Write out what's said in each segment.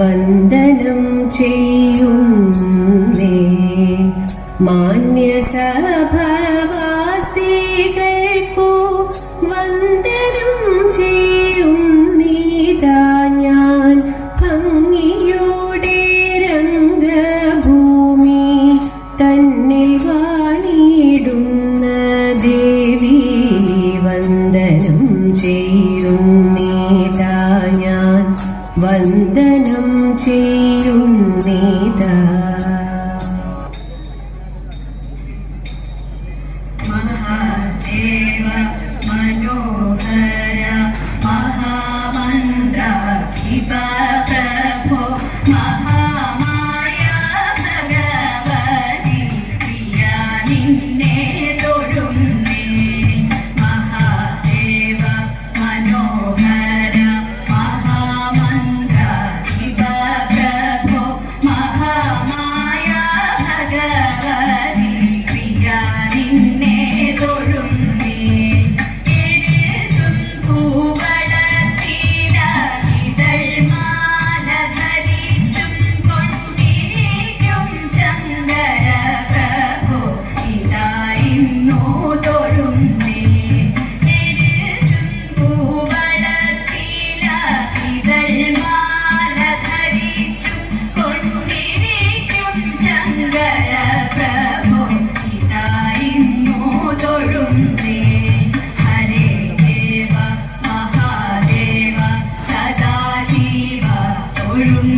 വന്ദനം ചെയ്യുന്നേ. മാന്യസഭവാസികൾക്കു വന്ദനം ചെയ്യുന്നീതാ ഞാൻ. ഭംഗിയോടെ രംഗഭൂമി തന്നിൽ വാണിടുന്ന ദേവി വന്ദനം ചെയ്യുന്നീതാ ഞാൻ. വന്ദനം ചെയ്യുന്നേ. Hallelujah.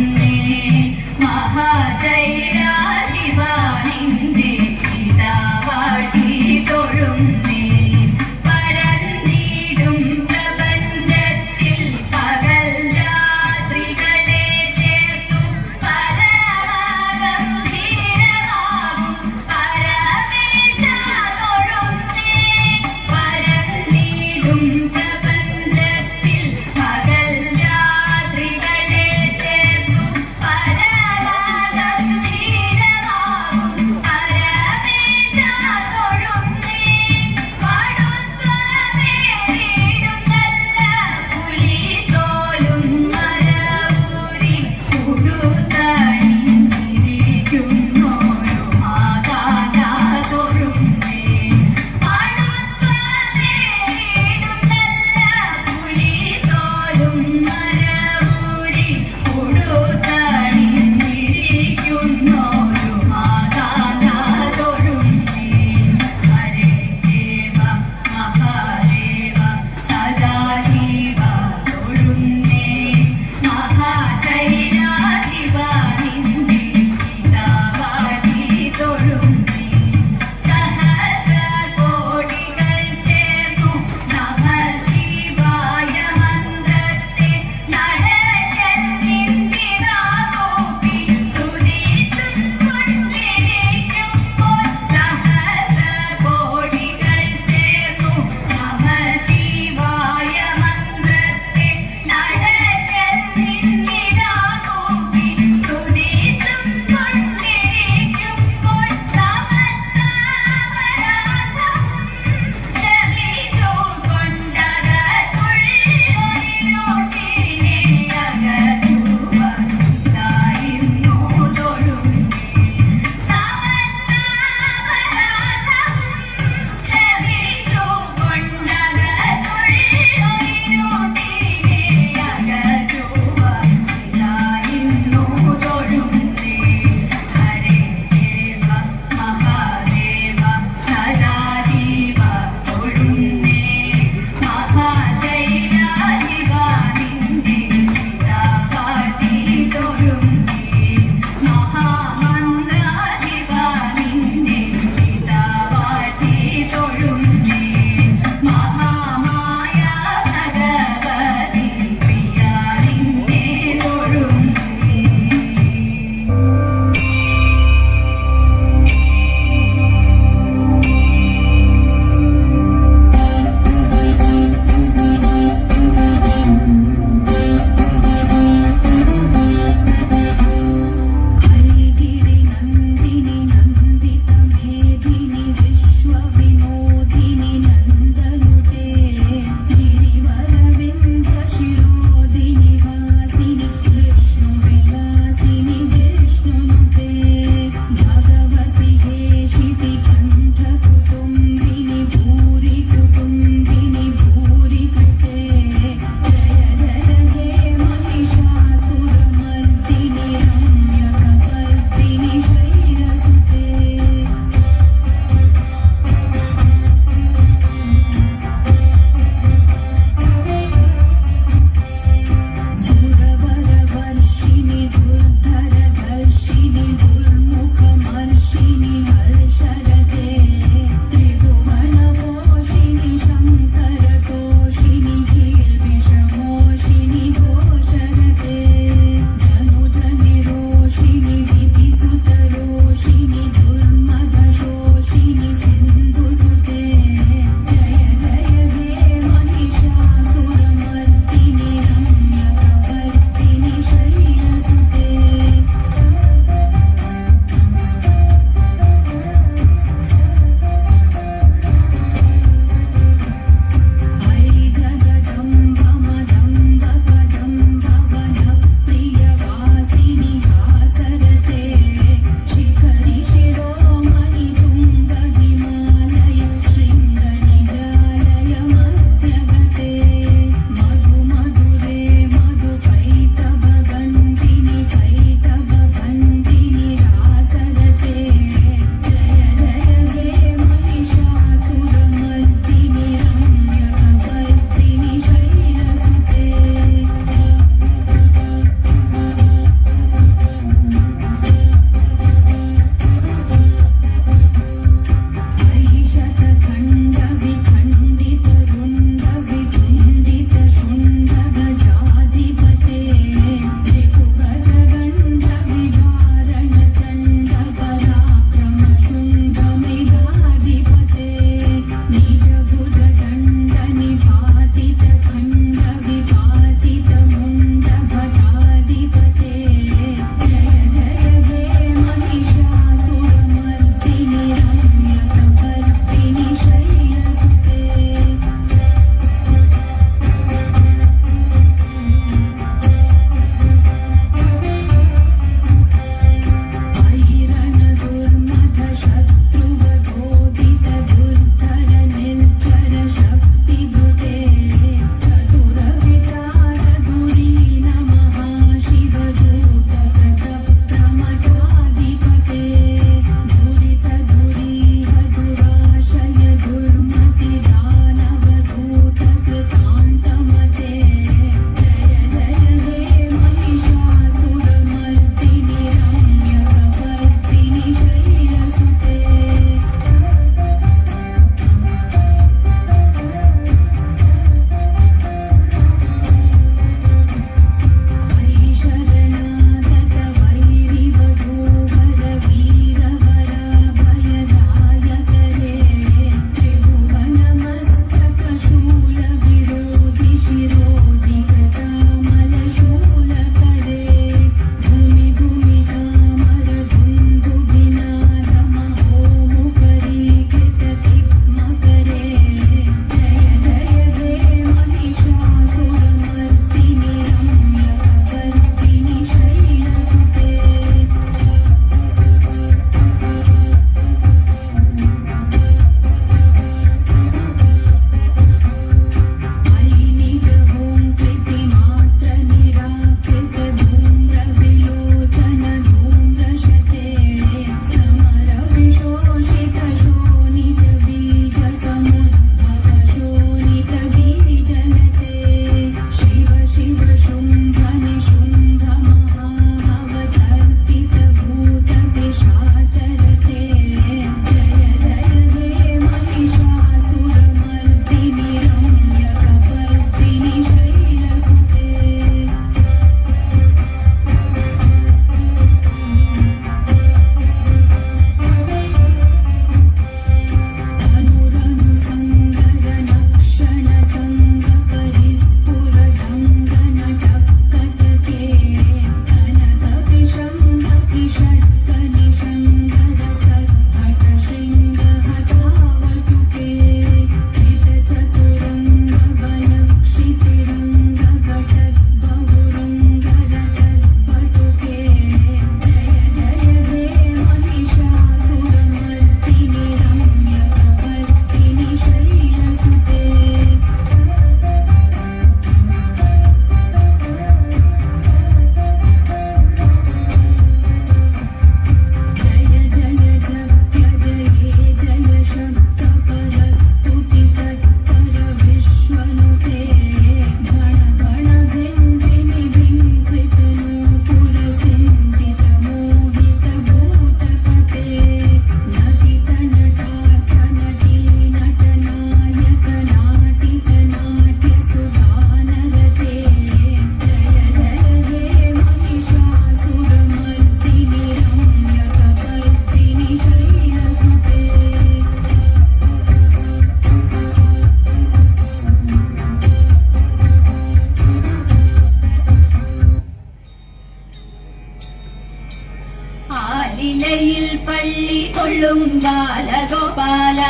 കൊള്ളും ബാലഗോപാല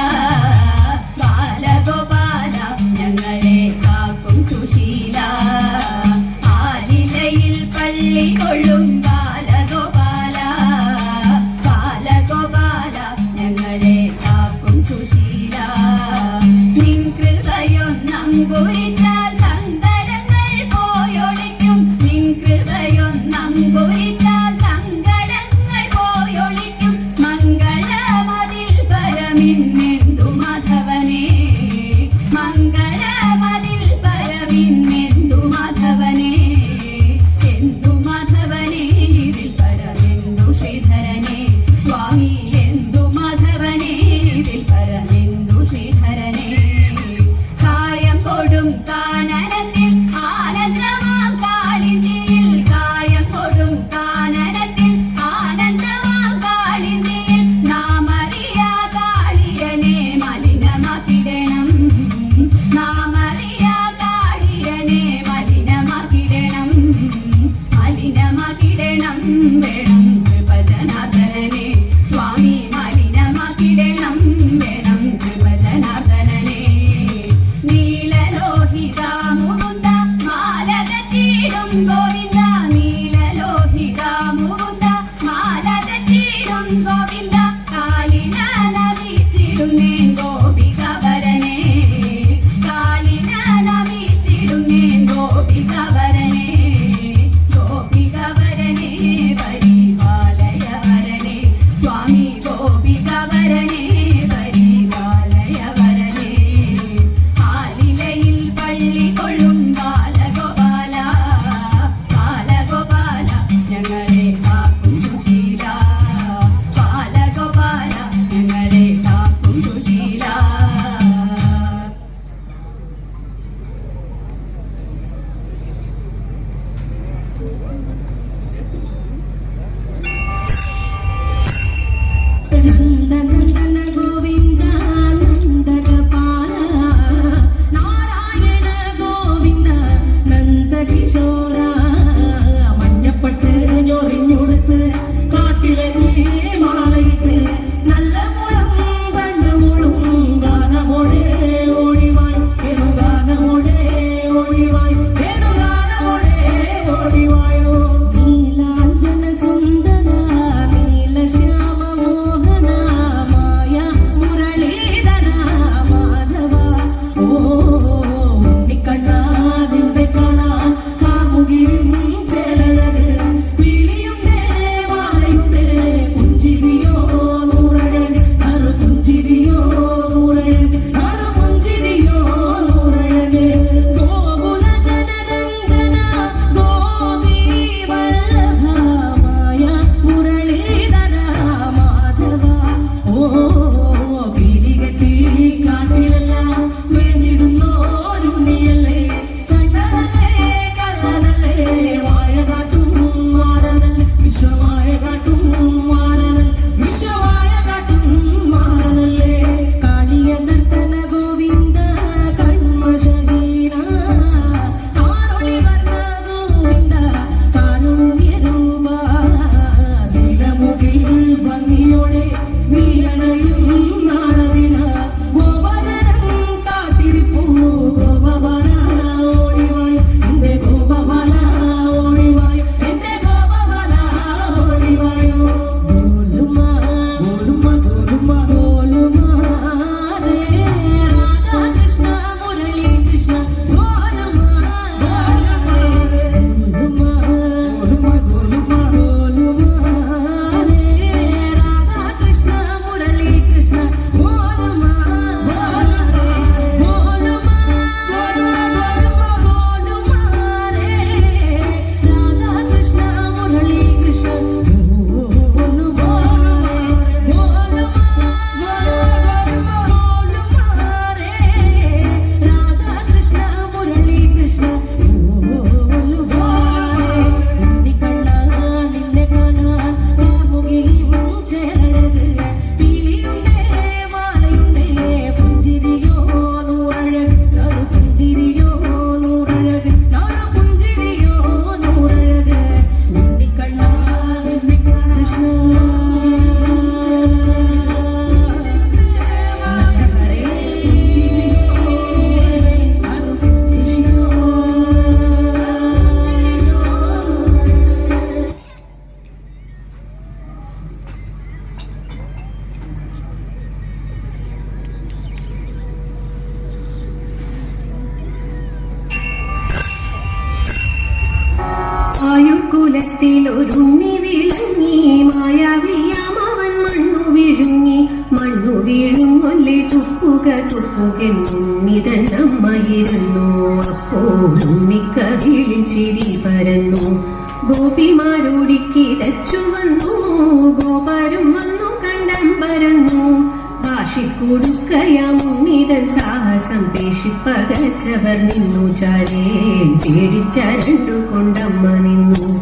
ഭാഷിക്കൊടുക്കയാം ഉണ്ണിതൻ സാഹസം പേശിപ്പകച്ചവർ നിന്നു ചാരേൻ പേടിച്ചരണ്ടു കൊണ്ടമ്മ നിന്നു.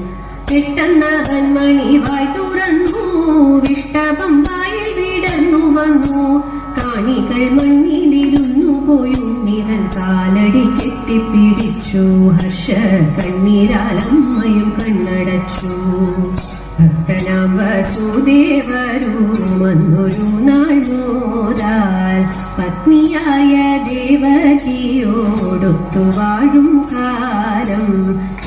പെട്ടെന്നവൻ മണി വായി തുറന്നു. വിഷ്ടപം വായിൽ വിടന്നു വന്നു. കാണികൾ മണ്ണിലിരുന്നു പോയി. ഉണ്ണിതൻ കാലടി കെട്ടിപ്പിടിച്ചു ഹർഷ കണ്ണീരാലമ്മയും കണ്ണടച്ചു. ഭക്തനാം വസുദേവരും വന്നൊരു നാൾ മോദാൽ പത്നിയായ ദേവകിയോടൊത്തു വാഴും കാലം.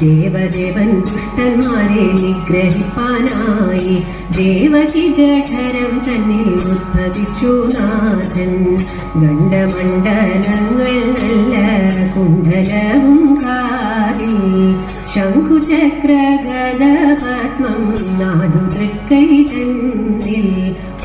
ദേവദേവൻ ദുഷ്ടന്മാരെ നിഗ്രഹിപ്പാനായി ദേവകി ജഠരം തന്നിൽ ഉദ്ഭവിച്ചു നാഥൻ. ഗണ്ഡമണ്ഡലങ്ങൾ നല്ല കുണ്ഡലവും കാതിൽ ശംഖുചക്ര ഗദപത്മം നാലു തൃക്കൈ തന്നിൽ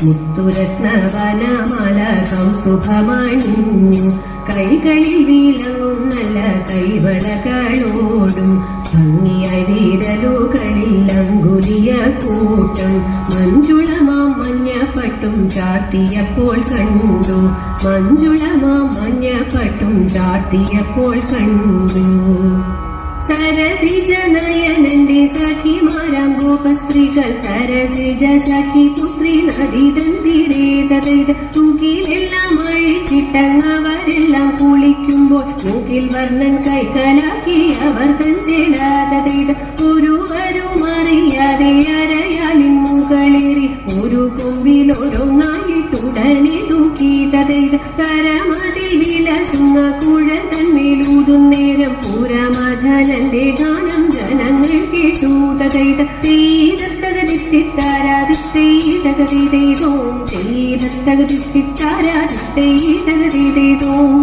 മുത്തുരത്നവനമല കൗസ്തുഭമണിഞ്ഞു കൈകളിൽ വിളങ്ങും നല്ല കൈവളകളോടും ഭംഗിയായി വീരലുകളിൽ അങ്കുലിയ കൂട്ടം. മഞ്ജുളമാം മഞ്ഞപ്പട്ടും ചാർത്തിയപ്പോൾ കണ്ടു. മഞ്ജുളമാം മഞ്ഞപ്പട്ടും ചാർത്തിയപ്പോൾ കണ്ടു. സരസിജ നയനന്റെ സഖിമാരാം ഗോപസ്ത്രീകൾ. സരസിജ സഖി പുത്രി നദീതന്തിരേതത് തൂക്കിലെല്ലാം അഴിച്ചിട്ടങ്ങവരെല്ലാം കുളിക്കുമ്പോൾ മൂക്കിൽ വർണൻ കൈക്കലാക്കി അവർ തഞ്ചേലാതത് ഒരുവരും അറിയാതെ മുകളേറി ഒരു കൊമ്പിൽ തൂക്കി തൂക്കിതത് കരമതിൽ വിലസുന്ന കുഴൽ തന്മേലൂതും നേരം പൂരമധനന്റെ ഗാനം ജനങ്ങൾ കേട്ടു തകൈത തകതിത്താരാതിത്തൈതകതിതൈതോം ചെയ്തത്തകതിത്താരാതിത്തൈതകതിതൈതോം